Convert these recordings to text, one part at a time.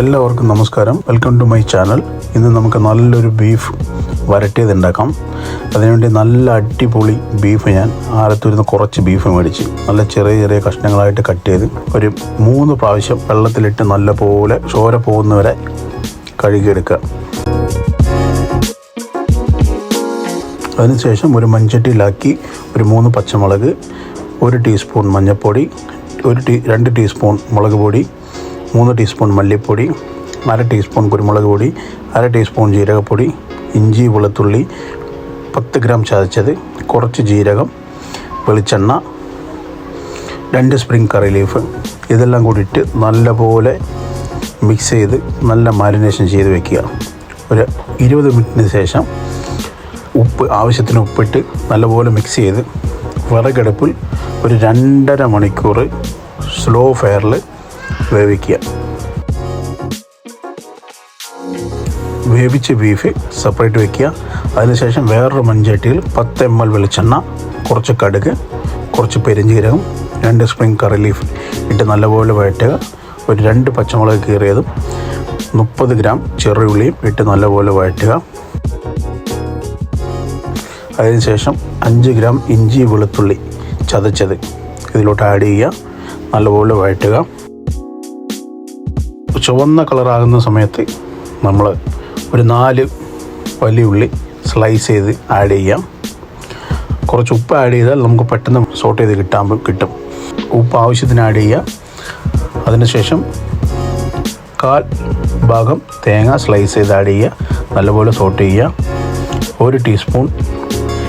എല്ലാവർക്കും നമസ്കാരം. Welcome to my channel ഇന്ന് നമുക്ക് നല്ലൊരു ബീഫ് വരട്ടിയത് ഉണ്ടാക്കാം അതിനുവേണ്ടി നല്ല അടിപൊളി ബീഫ് ഞാൻ ആലത്തൂരിൽ നിന്ന് കുറച്ച് ബീഫ് മേടിച്ച് നല്ല ചെറിയ ചെറിയ കഷ്ണങ്ങളായിട്ട് കട്ട് ചെയ്ത് ഒരു മൂന്ന് പ്രാവശ്യം വെള്ളത്തിലിട്ട് നല്ലപോലെ ചോര പോകുന്നവരെ കഴുകിയെടുക്കുക. അതിനുശേഷം ഒരു മൺചട്ടിയിലാക്കി ഒരു മൂന്ന് പച്ചമുളക് ഒരു ടീസ്പൂൺ മഞ്ഞൾപ്പൊടി ഒരു ടീ രണ്ട് ടീസ്പൂൺ മുളക് പൊടി മൂന്ന് ടീസ്പൂൺ മല്ലിപ്പൊടി അര ടീസ്പൂൺ കുരുമുളക് പൊടി അര ടീസ്പൂൺ ജീരകപ്പൊടി ഇഞ്ചി വെളുത്തുള്ളി പത്ത് ഗ്രാം ചതച്ചത് കുറച്ച് ജീരകം വെളിച്ചെണ്ണ രണ്ട് സ്പ്രിംഗ് കറി ലീഫ്. ഇതെല്ലാം കൂടിയിട്ട് നല്ലപോലെ മിക്സ് ചെയ്ത് നല്ല മാരിനേഷൻ ചെയ്ത് വെക്കുക. ഒരു ഇരുപത് മിനിറ്റിന് ശേഷം ഉപ്പ് ആവശ്യത്തിന് ഉപ്പിട്ട് നല്ലപോലെ മിക്സ് ചെയ്ത് വിറകടുപ്പിൽ ഒരു രണ്ടര മണിക്കൂർ സ്ലോ ഫയറിൽ വേവിക്കുക. വേവിച്ച ബീഫ് സെപ്പറേറ്റ് വെക്കുക. അതിനുശേഷം വേറൊരു മൺചട്ടിയിൽ പത്ത് എം എൽ വെളിച്ചെണ്ണ കുറച്ച് കടുക് കുറച്ച് പെരിഞ്ജീരകം രണ്ട് സ്പ്രിംഗ് കറി ലീഫ് ഇട്ട് നല്ലപോലെ വഴറ്റുക. ഒരു രണ്ട് പച്ചമുളക് കീറിയതും മുപ്പത് ഗ്രാം ചെറുള്ളിയും ഇട്ട് നല്ലപോലെ വഴറ്റുക. അതിനുശേഷം അഞ്ച് ഗ്രാം ഇഞ്ചി വെളുത്തുള്ളി ചതച്ചത്. ഇതിലോട്ട് ആഡ് ചെയ്യുക. നല്ലപോലെ വഴറ്റുക. ചുവന്ന കളറാകുന്ന സമയത്ത് നമ്മൾ ഒരു നാല് വലിയ ഉള്ളി സ്ലൈസ് ചെയ്ത് ആഡ് ചെയ്യാം. കുറച്ച് ഉപ്പ് ആഡ് ചെയ്താൽ നമുക്ക് പെട്ടെന്ന് സോട്ട് ചെയ്ത് കിട്ടാൻ കിട്ടും. ഉപ്പ് ആവശ്യത്തിന് ആഡ് ചെയ്യുക അതിനുശേഷം കാൽ ഭാഗം തേങ്ങ സ്ലൈസ് ചെയ്ത് ആഡ് ചെയ്യുക നല്ലപോലെ സോട്ട് ചെയ്യുക ഒരു ടീസ്പൂൺ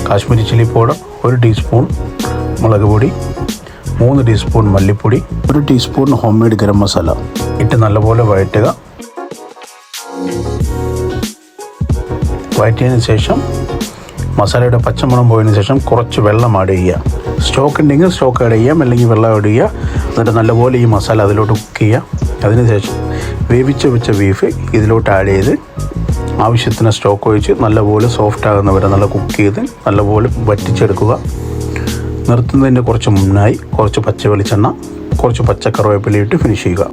കാശ്മീരി ചില്ലി പൗഡർ ഒരു ടീസ്പൂൺ മുളക് പൊടി മൂന്ന് ടീസ്പൂൺ മല്ലിപ്പൊടി ഒരു teaspoon home made garam masala. ഇട്ട് നല്ലപോലെ വഴറ്റുക. വഴറ്റിയതിന് ശേഷം മസാലയുടെ പച്ചമണം പോയതിനു ശേഷം കുറച്ച് വെള്ളം ആഡ് ചെയ്യുക. സ്റ്റോക്ക് ഉണ്ടെങ്കിൽ സ്റ്റോക്ക് ആഡ് ചെയ്യാം അല്ലെങ്കിൽ വെള്ളം ആഡ് ചെയ്യുക. എന്നിട്ട് നല്ലപോലെ ഈ മസാല അതിലോട്ട് കുക്ക് ചെയ്യുക. അതിനുശേഷം വേവിച്ച് വെച്ച ബീഫ് ഇതിലോട്ട് ആഡ് ചെയ്ത് ആവശ്യത്തിന് സ്റ്റോക്ക് ഒഴിച്ച് നല്ലപോലെ സോഫ്റ്റ് ആകുന്ന വരെ നല്ല കുക്ക് ചെയ്ത് നല്ലപോലെ വറ്റിച്ചെടുക്കുക. നിർത്തുന്നതിന്റെ കുറച്ച് മുന്നായി കുറച്ച് പച്ച വെളിച്ചെണ്ണ കുറച്ച് പച്ച കറിവേപ്പില ഇട്ട് ഫിനിഷ് ചെയ്യുക.